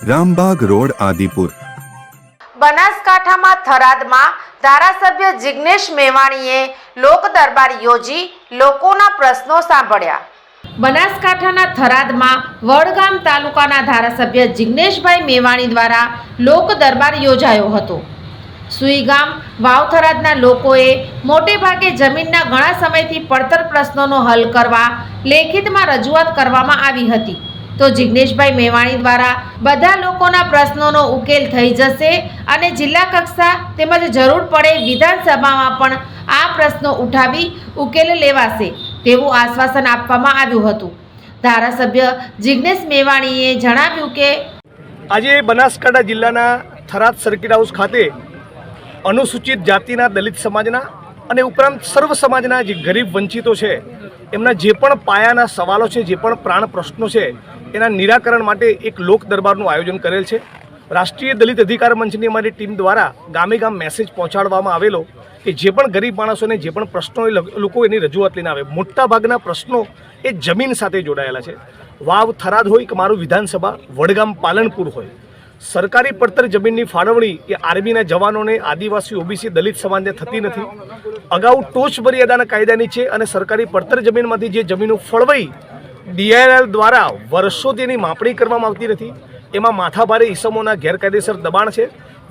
Rambag road, Adipur. બનાસકાંઠામાં થરાદમાં ધારાસભ્ય જિગ્નેશ મેવાણીએ લોક દરબાર યોજી લોકોના પ્રશ્નો સાંભળ્યા. બનાસકાંઠાના થરાદમાં વડગામ તાલુકાના ધારાસભ્ય જિગ્નેશભાઈ મેવાણી દ્વારા લોક દરબાર યોજાયો હતો. સુઈગામ, વાવથરાદના લોકોએ મોટે ભાગે જમીનના ઘણા સમયથી પડતર પ્રશ્નોનો હલ કરવા લેખિતમાં રજૂઆત કરવામાં આવી હતી. તો જિગ્નેશભાઈ મેવાણી દ્વારા બધા લોકોના પ્રશ્નોનો ઉકેલ થઈ જશે અને જિલ્લા કક્ષા તેમજ જરૂર પડે વિધાનસભામાં પણ આ પ્રશ્નો ઉઠાવી ઉકેલ લેવાશે તેવું આશ્વાસન આપવામાં આવ્યું હતું. ધારાસભ્ય જિગ્નેશ મેવાણીએ જણાવ્યું કે આજે બનાસકાંઠા જિલ્લાના થરાદ સર્કિટ હાઉસ ખાતે અનુસૂચિત જાતિના દલિત સમાજના અને ઉપરાંત સર્વ સમાજના જે ગરીબ વંચિતો છે એમના જે પણ પાયાના સવાલો છે, જે પણ પ્રાણ પ્રશ્નો છે, એના નિરાકરણ માટે એક લોક દરબારનું આયોજન કરેલ છે. રાષ્ટ્રીય દલિત અધિકાર મંચની અમારી ટીમ દ્વારા ગામે ગામ મેસેજ પહોંચાડવામાં આવેલો કે જે પણ ગરીબ માણસોને જે પણ પ્રશ્નો લોકો એની રજૂઆત લઈને આવે. મોટાભાગના પ્રશ્નો એ જમીન સાથે જોડાયેલા છે. વાવ થરાદ હોય કે મારું વિધાનસભા, વડગામ પાલનપુર હોય. સરકારી પડતર જમીનની ફાળવણી એ આર્મીના જવાનોને આદિવાસી, ઓબીસી દલિત સમાજને થતી નથી. અગાઉ ટોચ મર્યાદાના કાયદાની છે અને સરકારી પડતર જમીનમાંથી જે જમીનો ફળવાઈ, ડીઆરએલ દ્વારા વર્ષોથી એની માપણી કરવામાં આવતી નથી. એમાં માથાભારે ઈસમોના ગેરકાયદેસર દબાણ છે.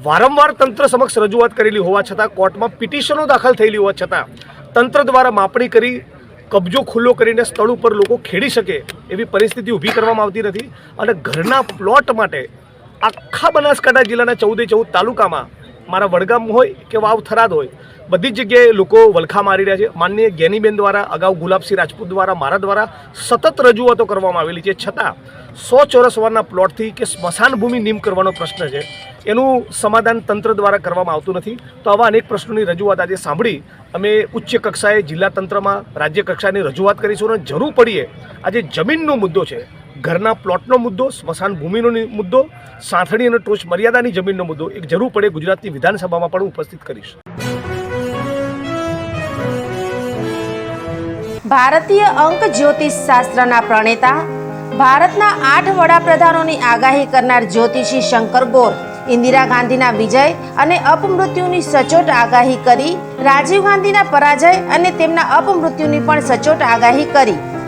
વારંવાર તંત્ર સમક્ષ રજૂઆત કરેલી હોવા છતાં કોર્ટમાં પિટિશનો દાખલ થયેલી હોવા છતાં તંત્ર દ્વારા માપણી કરી કબજો ખુલ્લો કરીને સ્થળ ઉપર લોકો ખેડી શકે એવી પરિસ્થિતિ ઊભી કરવામાં આવતી નથી. અને ઘરના પ્લોટ માટે આખા બનાસકાંઠા જિલ્લાના ચૌદે ચૌદ તાલુકામાં મારા વડગામ હોય કે વાવ થરાદ હોય, બધી જ જગ્યાએ લોકો વલખા મારી રહ્યા છે. માનનીય જ્ઞાનીબેન દ્વારા, અગાઉ ગુલાબસિંહ રાજપૂત દ્વારા, મારા દ્વારા સતત રજૂઆતો કરવામાં આવેલી છે. છતાં, સો ચોરસ વારના પ્લોટથી કે સ્મશાન ભૂમિ નિમ કરવાનો પ્રશ્ન છે, એનું સમાધાન તંત્ર દ્વારા કરવામાં આવતું નથી. તો આવા અનેક પ્રશ્નોની રજૂઆત આજે સાંભળી અમે ઉચ્ચ કક્ષાએ જિલ્લા તંત્રમાં, રાજ્ય કક્ષાની રજૂઆત કરીશું અને જરૂર પડીએ, આજે જમીનનો મુદ્દો છે. ઘરના પ્લોટનો મુદ્દો, સ્મશાન ભૂમિનો મુદ્દો સાંથણી અને ટોચ મર્યાદાની જમીનનો મુદ્દો, એક જરૂર પડે ગુજરાતની વિધાનસભામાં પણ ઉપસ્થિત કરીશ. ભારતીય અંક જ્યોતિષ શાસ્ત્રના પ્રણેતા, ભારતના આઠ વડાપ્રધાનોની આગાહી કરનાર જ્યોતિષી શંકર ગોર, ઇન્દિરા ગાંધીના વિજય અને અપમૃત્યુની સચોટ આગાહી કરી, રાજીવ ગાંધીના પરાજય અને તેમના અપમૃત્યુની પણ સચોટ આગાહી કરી.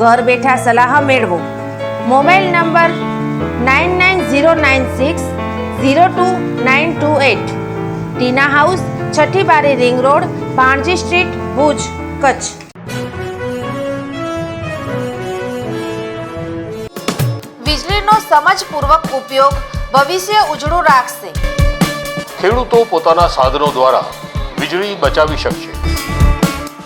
ઘર બેઠા સલાહ મેળવો. Mobile number nine nine zero nine six zero two nine two at Tina house છઠ્ઠી બારી ring road Panaji street Bhuj Kutch. વીજળીનો સમજપૂર્વક ઉપયોગ ભવિષ્ય ઉજળું રાખશે. ખેડૂતો પોતાના સાધનો દ્વારા વીજળી બચાવી શકશે.